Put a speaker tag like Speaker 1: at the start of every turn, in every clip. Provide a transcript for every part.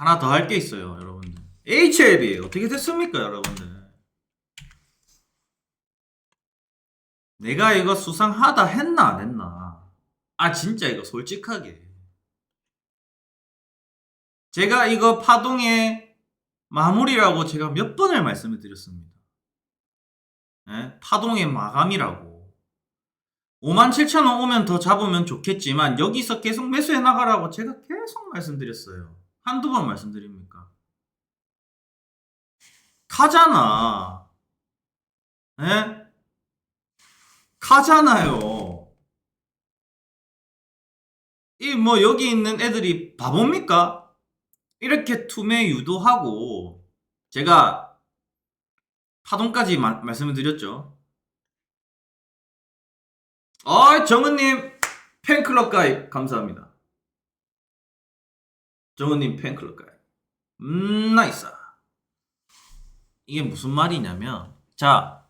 Speaker 1: 하나 더 할 게 있어요, 여러분들. HLB 어떻게 됐습니까, 여러분들? 내가 이거 수상하다 했나 안 했나? 아 진짜 이거 솔직하게 제가 이거 파동의 마무리라고 제가 몇 번을 말씀을 드렸습니다. 예? 파동의 마감이라고. 5만 7천 원 오면 더 잡으면 좋겠지만 여기서 계속 매수해 나가라고 제가 계속 말씀드렸어요. 한두 번 말씀드립니까? 가잖아. 예? 가잖아요. 이 뭐 여기 있는 애들이 바보입니까? 이렇게 투매 유도하고 제가 파동까지 마- 말씀을 드렸죠. 아 정은님 팬클럽 가입 감사합니다. 정은님 팬클럽 가입. 음 나이스. 이게 무슨 말이냐면 자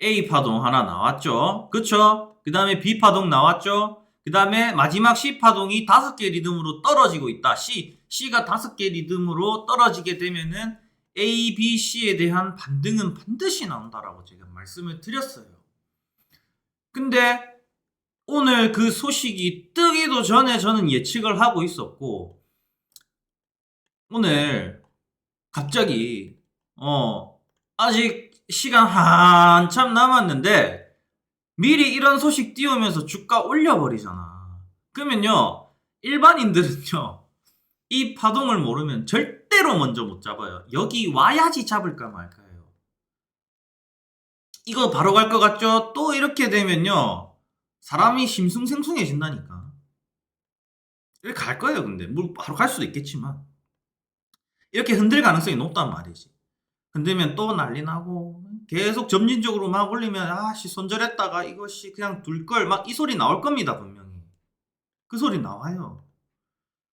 Speaker 1: A 파동 하나 나왔죠. 그쵸? 그 다음에 B 파동 나왔죠. 그 다음에 마지막 C 파동이 다섯 개 리듬으로 떨어지고 있다. C, C가 다섯 개 리듬으로 떨어지게 되면은 A, B, C에 대한 반등은 반드시 나온다라고 제가 말씀을 드렸어요. 근데 오늘 그 소식이 뜨기도 전에 저는 예측을 하고 있었고 오늘 갑자기 어 아직 시간 한참 남았는데 미리 이런 소식 띄우면서 주가 올려버리잖아. 그러면요 일반인들은요 이 파동을 모르면 절대로 먼저 못 잡아요. 여기 와야지 잡을까 말까요. 이거 바로 갈 것 같죠? 또 이렇게 되면요 사람이 심숭생숭해진다니까. 갈 거예요, 근데. 뭐 바로 갈 수도 있겠지만. 이렇게 흔들 가능성이 높단 말이지. 흔들면 또 난리 나고, 계속 점진적으로 막 올리면, 아씨, 손절했다가 이것이 그냥 둘 걸, 막 이 소리 나올 겁니다, 분명히. 그 소리 나와요.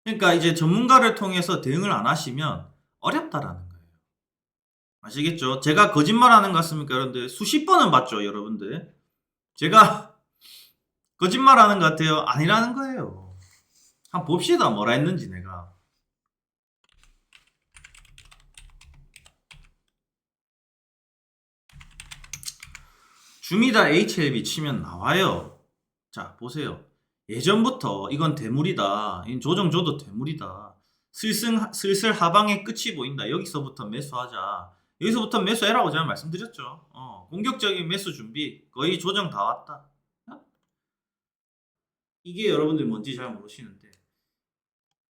Speaker 1: 그러니까 이제 전문가를 통해서 대응을 안 하시면 어렵다라는 거예요. 아시겠죠? 제가 거짓말 하는 것 같습니까, 여러분들? 수십 번은 봤죠, 여러분들? 제가 거짓말 하는 것 같아요? 아니라는 거예요. 한번 봅시다, 뭐라 했는지 내가. 주미다 HLB 치면 나와요. 자, 보세요. 예전부터 이건 대물이다. 이 조정 줘도 대물이다. 슬슬, 슬슬 하방의 끝이 보인다. 여기서부터 매수하자. 여기서부터 매수해라고 제가 말씀드렸죠. 어, 공격적인 매수 준비. 거의 조정 다 왔다. 어? 이게 여러분들 뭔지 잘 모르시는데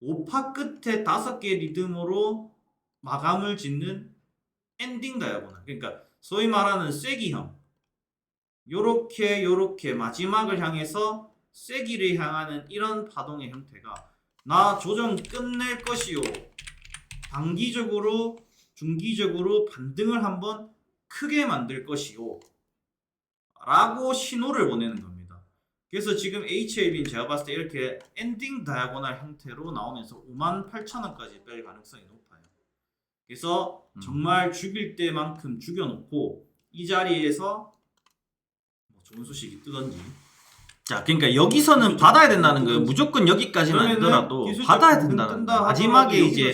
Speaker 1: 5파 끝에 5개 리듬으로 마감을 짓는 엔딩 다이아고날. 그러니까 소위 말하는 쐐기형. 요렇게 요렇게 마지막을 향해서 쐐기를 향하는 이런 파동의 형태가 나 조정 끝낼 것이요. 단기적으로 중기적으로 반등을 한번 크게 만들 것이요. 라고 신호를 보내는 겁니다. 그래서 지금 HLB는 제가 봤을 때 이렇게 엔딩 다이아고날 형태로 나오면서 58,000원까지 뺄 가능성이 높아요. 그래서 정말 죽일 때만큼 죽여놓고 이 자리에서 뭐 좋은 소식이 뜨던지 자, 그러니까 여기서는 받아야 된다는 거예요. 무조건 여기까지는 아니더라도 받아야 된다는 거예요. 마지막에 이제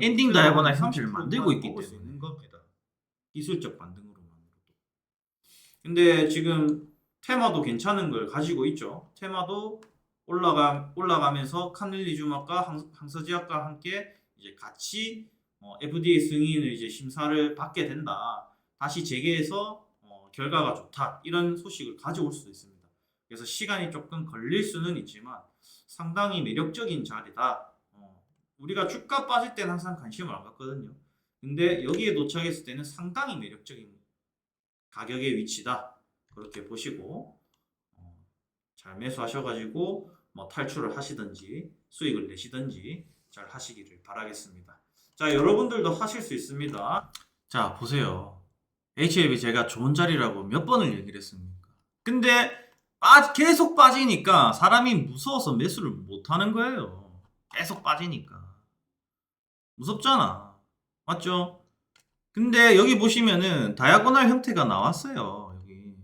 Speaker 1: 엔딩 다이아고날 형태를 만들고 있기 때문에.
Speaker 2: 있는 겁니다.
Speaker 1: 기술적 반등으로만으로도. 근데 지금 테마도 괜찮은 걸 가지고 있죠. 테마도 올라가 올라가면서 카넬리 주막과 항- 항서지학과 함께 이제 같이 어, FDA 승인을 이제 심사를 받게 된다. 다시 재개해서 어, 결과가 좋다. 이런 소식을 가져올 수도 있습니다. 그래서 시간이 조금 걸릴 수는 있지만 상당히 매력적인 자리다. 어, 우리가 주가 빠질 때는 항상 관심을 안 갖거든요. 근데 여기에 도착했을 때는 상당히 매력적인 가격의 위치다. 그렇게 보시고 어, 잘 매수하셔가지고 뭐 탈출을 하시든지 수익을 내시든지 잘 하시기를 바라겠습니다. 자 여러분들도 하실 수 있습니다. 자 보세요. HLB 제가 좋은 자리라고 몇 번을 얘기를 했습니까? 근데 빠, 계속 빠지니까 사람이 무서워서 매수를 못 하는 거예요. 계속 빠지니까. 무섭잖아. 맞죠? 근데 여기 보시면은 다이아고날 형태가 나왔어요. 여기.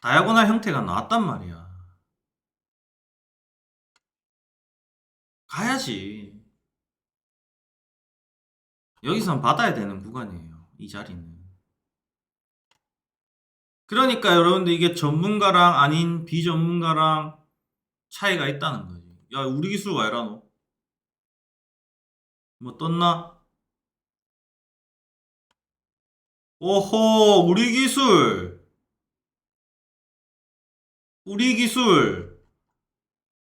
Speaker 1: 다이아고날 형태가 나왔단 말이야. 가야지. 여기선 받아야 되는 구간이에요. 이 자리는. 그러니까 여러분들 이게 전문가랑 아닌 비전문가랑 차이가 있다는 거지. 야, 우리 기술 와 이라노? 뭐 떴나? 오호, 우리 기술. 우리 기술.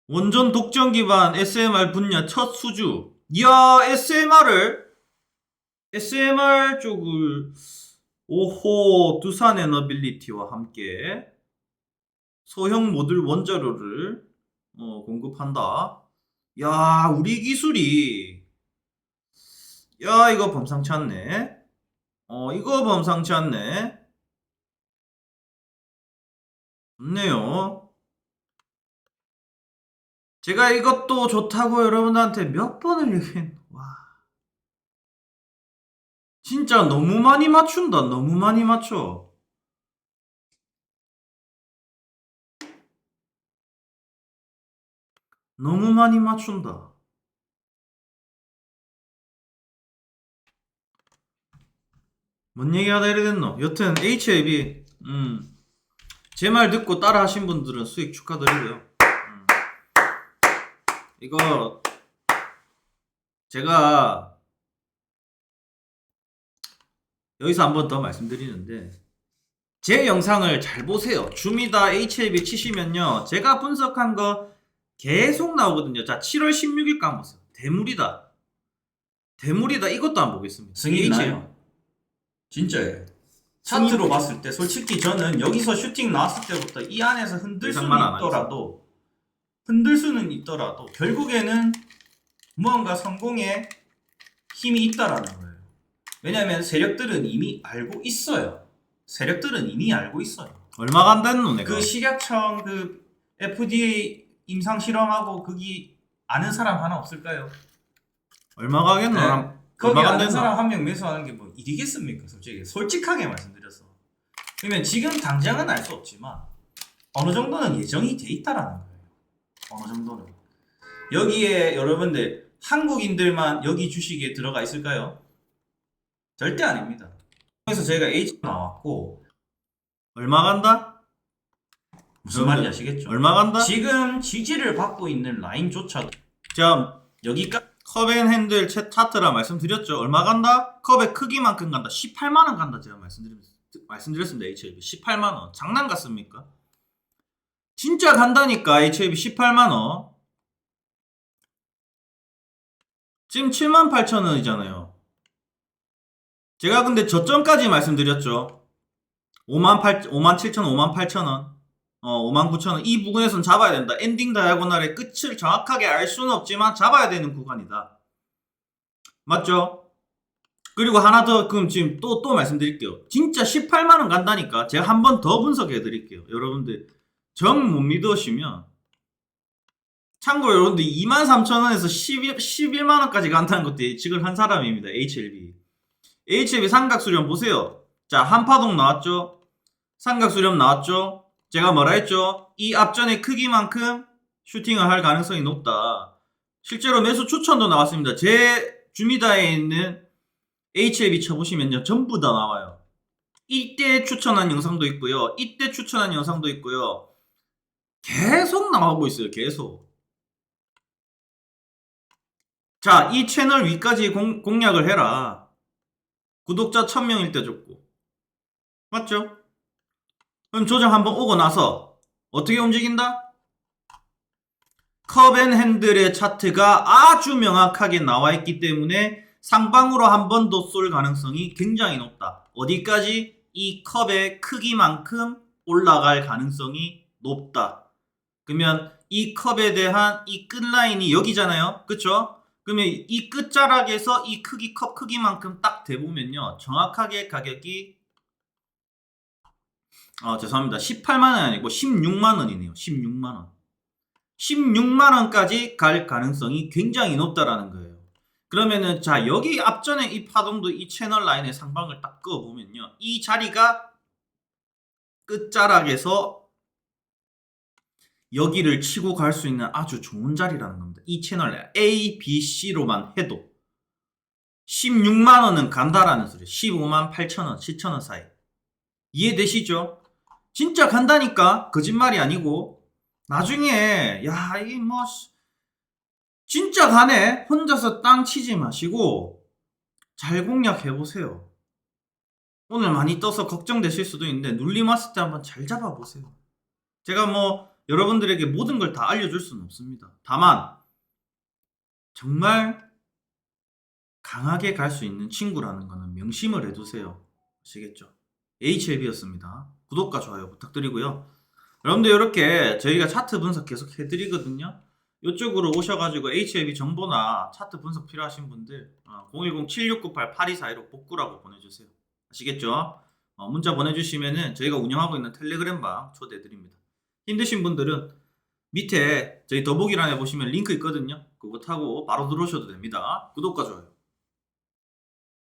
Speaker 1: 원전 독점 기반 SMR 분야 첫 수주. 이야, SMR을 SMR 쪽을 오호 두산 에너빌리티와 함께 소형 모듈 원자로를 어, 공급한다. 야, 우리 기술이 야, 이거 범상치 않네. 어, 이거 범상치 않네. 좋네요. 제가 이것도 좋다고 여러분한테 몇 번을 얘기했, 와. 진짜 너무 많이 맞춘다. 너무 많이 맞춰. 너무 많이 맞춘다. 뭔 얘기하다 이래 됐노? 여튼 HAB 음. 제 말 듣고 따라 하신 분들은 수익 축하드리고요. 음. 이거 제가 여기서 한 번 더 말씀드리는데 제 영상을 잘 보세요. 줌이다 HAB 치시면요. 제가 분석한 거 계속 나오거든요. 자, 7월 16일까 한번 보세요. 대물이다. 대물이다. 이것도 한번 보겠습니다.
Speaker 2: 승인. 나요. 진짜예요. 차트로 봤을 때 솔직히 저는 여기서 슈팅 나왔을 때부터 이 안에서 흔들 수는
Speaker 1: 안
Speaker 2: 있더라도 흔들 수는 있더라도 결국에는 무언가 성공에 힘이 있다라는 거예요. 왜냐하면 세력들은 이미 알고 있어요. 세력들은 이미 알고 있어요.
Speaker 1: 안 됐노 내가?
Speaker 2: 그 식약청 그 FDA 임상 실험하고 거기 아는 사람 하나 없을까요?
Speaker 1: 얼마가 하겠노?
Speaker 2: 네.
Speaker 1: 한-
Speaker 2: 거기
Speaker 1: 얼마가 안
Speaker 2: 아는? 사람 한 명 매수하는 게 뭐 일이겠습니까? 솔직히 솔직하게 말씀드려서 그러면 지금 당장은 알 수 없지만 어느 정도는 예정이 돼 있다라는 거예요. 어느 정도는 여기에 여러분들 한국인들만 여기 주식에 들어가 있을까요? 절대 아닙니다. 그래서 저희가 H 나왔고
Speaker 1: 얼마 간다?
Speaker 2: 무슨 말인지 아시겠죠?
Speaker 1: 얼마 간다?
Speaker 2: 지금 지지를 받고 있는 라인조차도
Speaker 1: 제가
Speaker 2: 여기까지
Speaker 1: 컵앤 핸들 차- 차트라 말씀드렸죠. 얼마 간다? 컵의 크기만큼 간다. 18만 원 간다. 제가 말씀드렸, 말씀드렸습니다. HLB 18만 원. 장난 같습니까? 진짜 간다니까 HLB 18만 원. 지금 7만 8천 원이잖아요. 제가 근데 저점까지 말씀드렸죠. 5만 8, 5만 7천 원, 5만 8천 원. 어, 5만 9천 원. 이 부분에선 잡아야 된다. 엔딩 다이아고날의 끝을 정확하게 알 수는 없지만 잡아야 되는 구간이다. 맞죠? 그리고 하나 더 그럼 지금 또 또 말씀드릴게요. 진짜 18만 원 간다니까. 제가 한 번 더 분석해 드릴게요. 여러분들 정 못 믿으시면 참고로 여러분들 2만 3천 원에서 11, 11만 원까지 간다는 것도 예측을 한 사람입니다. HLB. HLB 삼각수렴 보세요. 자, 한파동 나왔죠? 삼각수렴 나왔죠? 제가 뭐라 했죠? 이 앞전의 크기만큼 슈팅을 할 가능성이 높다. 실제로 매수 추천도 나왔습니다. 제 주미다에 있는 HLB 쳐보시면요. 전부 다 나와요. 이때 추천한 영상도 있고요. 이때 추천한 영상도 있고요. 계속 나오고 있어요. 계속. 자, 이 채널 위까지 공, 공략을 해라. 구독자 1000명일 때 줬고. 맞죠? 그럼 조정 한번 오고 나서 어떻게 움직인다? 컵앤 핸들의 차트가 아주 명확하게 나와 있기 때문에 상방으로 한 번 더 쏠 가능성이 굉장히 높다. 어디까지? 이 컵의 크기만큼 올라갈 가능성이 높다. 그러면 이 컵에 대한 이 끝라인이 여기잖아요. 그쵸? 그러면 이 끝자락에서 이 크기 컵 크기만큼 딱 대보면요. 정확하게 가격이 아 죄송합니다. 18만 원이 아니고 16만 원이네요. 16만 원. 16만 원까지 갈 가능성이 굉장히 높다라는 거예요. 그러면은 자 여기 앞전에 이 파동도 이 채널 라인의 상방을 딱 그어 보면요. 이 자리가 끝자락에서 여기를 치고 갈 수 있는 아주 좋은 자리라는 겁니다. 이 채널에 A, B, C로만 해도 16만 원은 간다라는 소리. 15만 8천 원, 7천 원 사이. 이해되시죠? 진짜 간다니까 거짓말이 아니고 나중에 야 이게 뭐 씨, 진짜 가네 혼자서 땅 치지 마시고 잘 공략해 보세요. 오늘 많이 떠서 걱정되실 수도 있는데 눌림 왔을 때 한번 잘 잡아 보세요. 제가 뭐 여러분들에게 모든 걸 다 알려줄 수는 없습니다. 다만 정말 강하게 갈 수 있는 친구라는 거는 명심을 해두세요. 아시겠죠? HLB였습니다. 구독과 좋아요 부탁드리고요. 여러분들 이렇게 저희가 차트 분석 계속 해드리거든요. 이쪽으로 오셔가지고 HLB 정보나 차트 분석 필요하신 분들 010-7698-8241로 복구라고 보내주세요. 아시겠죠? 어, 문자 보내주시면은 저희가 운영하고 있는 텔레그램방 초대해드립니다. 힘드신 분들은 밑에 저희 더보기란에 보시면 링크 있거든요. 그거 타고 바로 들어오셔도 됩니다. 구독과 좋아요